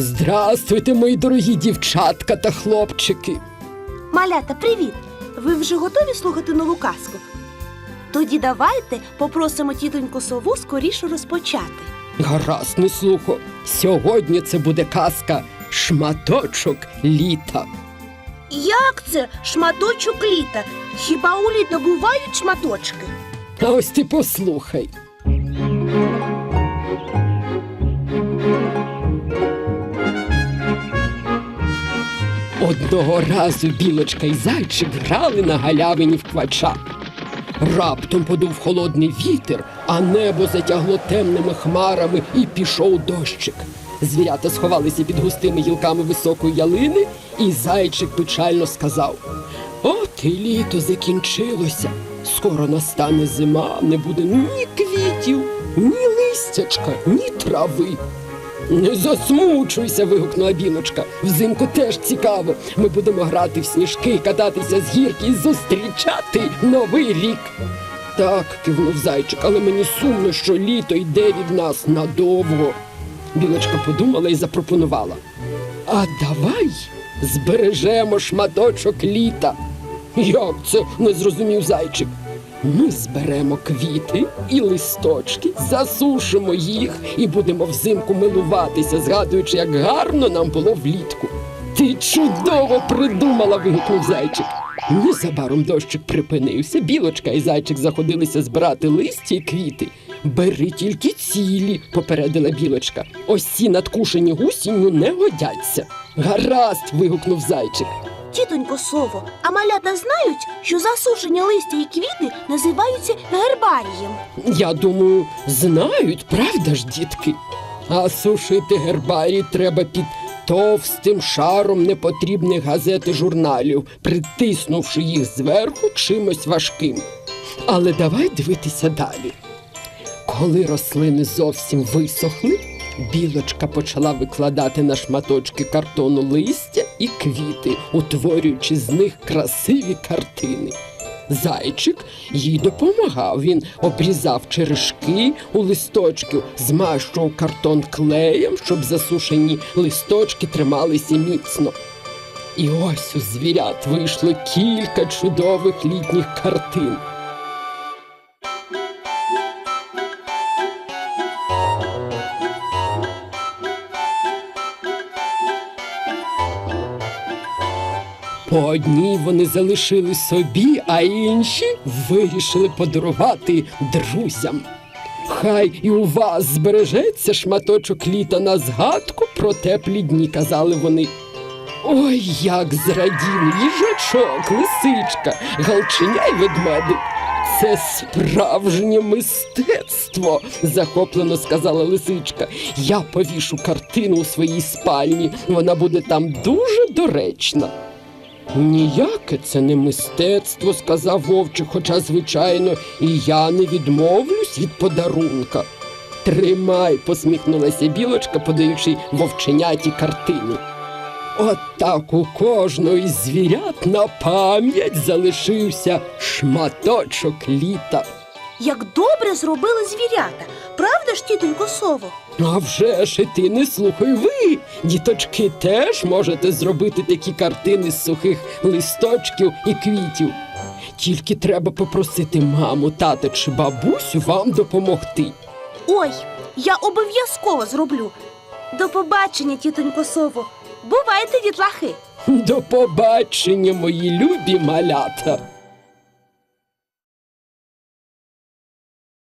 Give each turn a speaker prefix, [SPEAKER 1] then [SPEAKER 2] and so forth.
[SPEAKER 1] Здрастуйте, мої дорогі дівчатка та хлопчики.
[SPEAKER 2] Малята, привіт! Ви вже готові слухати нову казку? Тоді давайте попросимо тітоньку сову скоріше розпочати.
[SPEAKER 1] Гаразд, не слухо. Сьогодні це буде казка Шматочок літа.
[SPEAKER 2] Як це шматочок літа? Хіба у літа бувають шматочки?
[SPEAKER 1] А ось ти послухай. Одного разу білочка і зайчик грали на галявині в квача. Раптом подув холодний вітер, а небо затягло темними хмарами і пішов дощик. Звірята сховалися під густими гілками високої ялини, і зайчик печально сказав: От і літо закінчилося. Скоро настане зима, не буде ні квітів, ні листячка, ні трави. Не засмучуйся, вигукнула білочка. Взимку теж цікаво. Ми будемо грати в сніжки, кататися з гірки і зустрічати новий рік. Так, кивнув зайчик, але мені сумно, що літо йде від нас надовго. Білочка подумала і запропонувала. А давай збережемо шматочок літа. Як це не зрозумів зайчик? Ми зберемо квіти і листочки, засушимо їх і будемо взимку милуватися, згадуючи, як гарно нам було влітку. Ти чудово придумала, вигукнув зайчик. Незабаром дощик припинився, білочка і зайчик заходилися збирати листя і квіти. Бери тільки цілі, попередила білочка. Ось ці надкушені гусінню не годяться. Гаразд. вигукнув зайчик.
[SPEAKER 2] Тітонько сово, а малята знають, що засушені листя і квіти називаються гербарієм.
[SPEAKER 1] Я думаю, знають, правда ж, дітки? А сушити гербарій треба під товстим шаром непотрібних газет і журналів, притиснувши їх зверху чимось важким. Але давай дивитися далі. Коли рослини зовсім висохли, білочка почала викладати на шматочки картону листя і квіти, утворюючи з них красиві картини. Зайчик їй допомагав. Він обрізав черешки у листочків, змащував картон клеєм, щоб засушені листочки трималися міцно. І ось у звірят вийшло кілька чудових літніх картин. По одній вони залишили собі, а інші вирішили подарувати друзям. Хай і у вас збережеться шматочок літа на згадку про теплі дні, казали вони. Ой, як зраділи їжачок, лисичка, галченя й ведмедик. Це справжнє мистецтво, захоплено сказала лисичка. Я повішу картину у своїй спальні. Вона буде там дуже доречна. Ніяке це не мистецтво, сказав вовчик, хоча, звичайно, і я не відмовлюсь від подарунка. Тримай, посміхнулася білочка, подаючи вовченяті картини. От так у кожного із звірят на пам'ять залишився шматочок літа.
[SPEAKER 2] Як добре зробили звірята, правда ж, тітонько сово?
[SPEAKER 1] А вже ж і ти не слухай ви, діточки, теж можете зробити такі картини з сухих листочків і квітів. Тільки треба попросити маму, тата чи бабусю вам допомогти.
[SPEAKER 2] Ой, я обов'язково зроблю. До побачення, тітонько сово. Бувайте, дітлахи!
[SPEAKER 1] До побачення, мої любі малята.